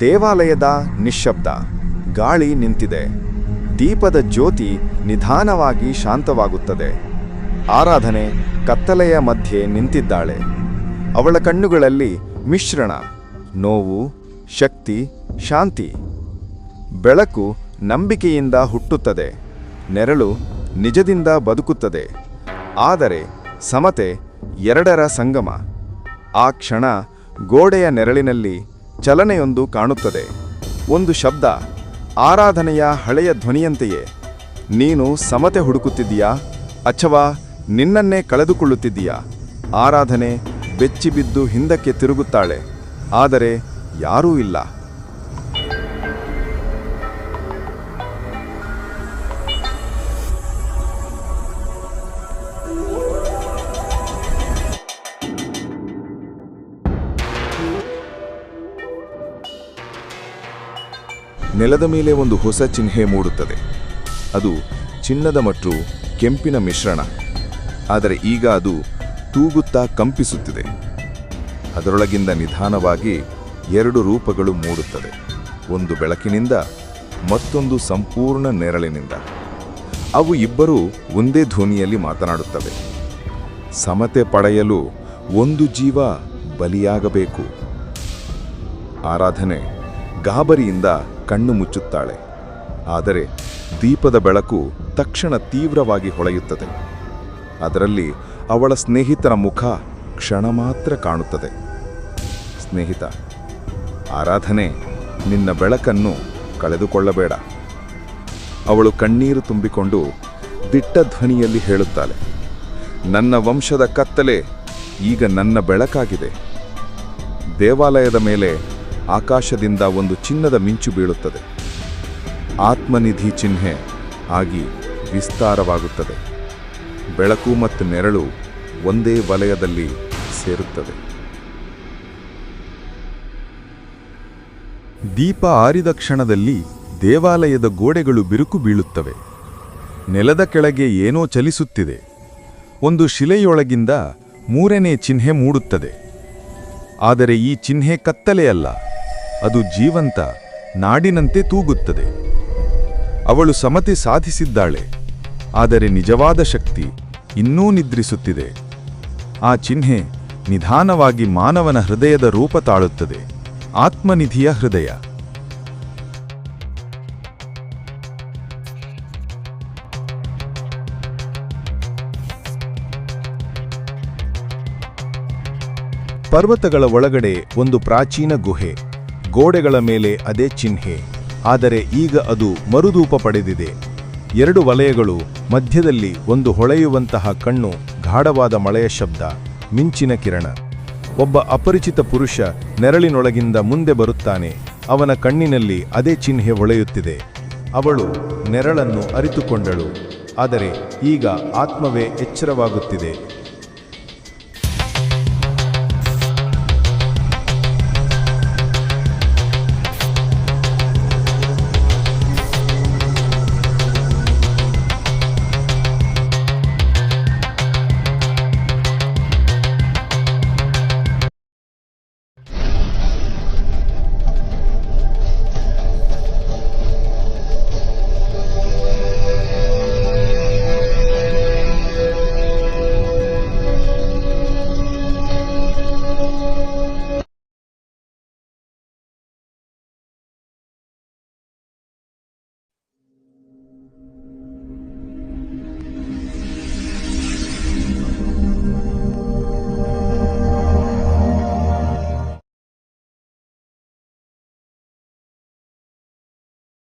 ದೇವಾಲಯದ ನಿಶ್ಶಬ್ದ. ಗಾಳಿ ನಿಂತಿದೆ. ದೀಪದ ಜ್ಯೋತಿ ನಿಧಾನವಾಗಿ ಶಾಂತವಾಗುತ್ತದೆ. ಆರಾಧನೆ ಕತ್ತಲೆಯ ಮಧ್ಯೆ ನಿಂತಿದ್ದಾಳೆ. ಅವಳ ಕಣ್ಣುಗಳಲ್ಲಿ ಮಿಶ್ರಣ, ನೋವು, ಶಕ್ತಿ, ಶಾಂತಿ. ಬೆಳಕು ನಂಬಿಕೆಯಿಂದ ಹುಟ್ಟುತ್ತದೆ. ನೆರಳು ನಿಜದಿಂದ ಬದುಕುತ್ತದೆ. ಆದರೆ ಸಮತೆ ಎರಡರ ಸಂಗಮ. ಆ ಕ್ಷಣ ಗೋಡೆಯ ನೆರಳಿನಲ್ಲಿ ಚಲನೆಯೊಂದು ಕಾಣುತ್ತದೆ. ಒಂದು ಶಬ್ದ, ಆರಾಧನೆಯ ಹಳೆಯ ಧ್ವನಿಯಂತೆಯೇ. ನೀನು ಸಮತೆ ಹುಡುಕುತ್ತಿದ್ದೀಯಾ? ಅಥವಾ ನಿನ್ನನ್ನೇ ಕಳೆದುಕೊಳ್ಳುತ್ತಿದ್ದೀಯಾ? ಆರಾಧನೆ ಬೆಚ್ಚಿಬಿದ್ದು ಹಿಂದಕ್ಕೆ ತಿರುಗುತ್ತಾಳೆ. ಆದರೆ ಯಾರೂ ಇಲ್ಲ. ನೆಲದ ಮೇಲೆ ಒಂದು ಹೊಸ ಚಿಹ್ನೆ ಮೂಡುತ್ತದೆ. ಅದು ಚಿನ್ನದ ಮತ್ತು ಕೆಂಪಿನ ಮಿಶ್ರಣ. ಆದರೆ ಈಗ ಅದು ತೂಗುತ್ತಾ ಕಂಪಿಸುತ್ತಿದೆ. ಅದರೊಳಗಿಂದ ನಿಧಾನವಾಗಿ ಎರಡು ರೂಪಗಳು ಮೂಡುತ್ತದೆ ಒಂದು ಬೆಳಕಿನಿಂದ, ಮತ್ತೊಂದು ಸಂಪೂರ್ಣ ನೆರಳಿನಿಂದ. ಅವು ಇಬ್ಬರೂ ಒಂದೇ ಧ್ವನಿಯಲ್ಲಿ ಮಾತನಾಡುತ್ತವೆ. ಸಮತೆ ಪಡೆಯಲು ಒಂದು ಜೀವ ಬಲಿಯಾಗಬೇಕು. ಆರಾಧನೆ ಗಾಬರಿಯಿಂದ ಕಣ್ಣು ಮುಚ್ಚುತ್ತಾಳೆ. ಆದರೆ ದೀಪದ ಬೆಳಕು ತಕ್ಷಣ ತೀವ್ರವಾಗಿ ಹೊಳೆಯುತ್ತದೆ. ಅದರಲ್ಲಿ ಅವಳ ಸ್ನೇಹಿತನ ಮುಖ ಕ್ಷಣ ಮಾತ್ರ ಕಾಣುತ್ತದೆ. ಸ್ನೇಹಿತ, ಆರಾಧನೆ ನಿನ್ನ ಬೆಳಕನ್ನು ಕಳೆದುಕೊಳ್ಳಬೇಡ. ಅವಳು ಕಣ್ಣೀರು ತುಂಬಿಕೊಂಡು ದಿಟ್ಟ ಧ್ವನಿಯಲ್ಲಿ ಹೇಳುತ್ತಾಳೆ. ನನ್ನ ವಂಶದ ಕತ್ತಲೆ ಈಗ ನನ್ನ ಬೆಳಕಾಗಿದೆ. ದೇವಾಲಯದ ಮೇಲೆ ಆಕಾಶದಿಂದ ಒಂದು ಚಿನ್ನದ ಮಿಂಚು ಬೀಳುತ್ತದೆ. ಆತ್ಮನಿಧಿ ಚಿಹ್ನೆ ಆಗಿ ವಿಸ್ತಾರವಾಗುತ್ತದೆ. ಬೆಳಕು ಮತ್ತು ನೆರಳು ಒಂದೇ ವಲಯದಲ್ಲಿ ಸೇರುತ್ತದೆ. ದೀಪ ಆರಿದ ಕ್ಷಣದಲ್ಲಿ ದೇವಾಲಯದ ಗೋಡೆಗಳು ಬಿರುಕು ಬೀಳುತ್ತವೆ. ನೆಲದ ಕೆಳಗೆ ಏನೋ ಚಲಿಸುತ್ತಿದೆ. ಒಂದು ಶಿಲೆಯೊಳಗಿಂದ ಮೂರನೇ ಚಿಹ್ನೆ ಮೂಡುತ್ತದೆ. ಆದರೆ ಈ ಚಿಹ್ನೆ ಕತ್ತಲೆಯಲ್ಲ. ಅದು ಜೀವಂತ, ನಾಡಿನಂತೆ ತೂಗುತ್ತದೆ. ಅವಳು ಸಮತೆ ಸಾಧಿಸಿದ್ದಾಳೆ, ಆದರೆ ನಿಜವಾದ ಶಕ್ತಿ ಇನ್ನೂ ನಿದ್ರಿಸುತ್ತಿದೆ. ಆ ಚಿಹ್ನೆ ನಿಧಾನವಾಗಿ ಮಾನವನ ಹೃದಯದ ರೂಪ ತಾಳುತ್ತದೆ, ಆತ್ಮನಿಧಿಯ ಹೃದಯ. ಪರ್ವತಗಳ ಒಳಗಡೆ ಒಂದು ಪ್ರಾಚೀನ ಗುಹೆ. ಗೋಡೆಗಳ ಮೇಲೆ ಅದೇ ಚಿಹ್ನೆ, ಆದರೆ ಈಗ ಅದು ಮರುದೂಪ ಪಡೆದಿದೆ. ಎರಡು ವಲಯಗಳು, ಮಧ್ಯದಲ್ಲಿ ಒಂದು ಹೊಳೆಯುವಂತಹ ಕಣ್ಣು, ಗಾಢವಾದ ಮಳೆಯ ಶಬ್ದ, ಮಿಂಚಿನ ಕಿರಣ. ಒಬ್ಬ ಅಪರಿಚಿತ ಪುರುಷ ನೆರಳಿನೊಳಗಿಂದ ಮುಂದೆ ಬರುತ್ತಾನೆ, ಅವನ ಕಣ್ಣಿನಲ್ಲಿ ಅದೇ ಚಿಹ್ನೆ ಹೊಳೆಯುತ್ತಿದೆ. ಅವಳು ನೆರಳನ್ನು ಅರಿತುಕೊಂಡಳು, ಆದರೆ ಈಗ ಆತ್ಮವೇ ಎಚ್ಚರವಾಗುತ್ತಿದೆ.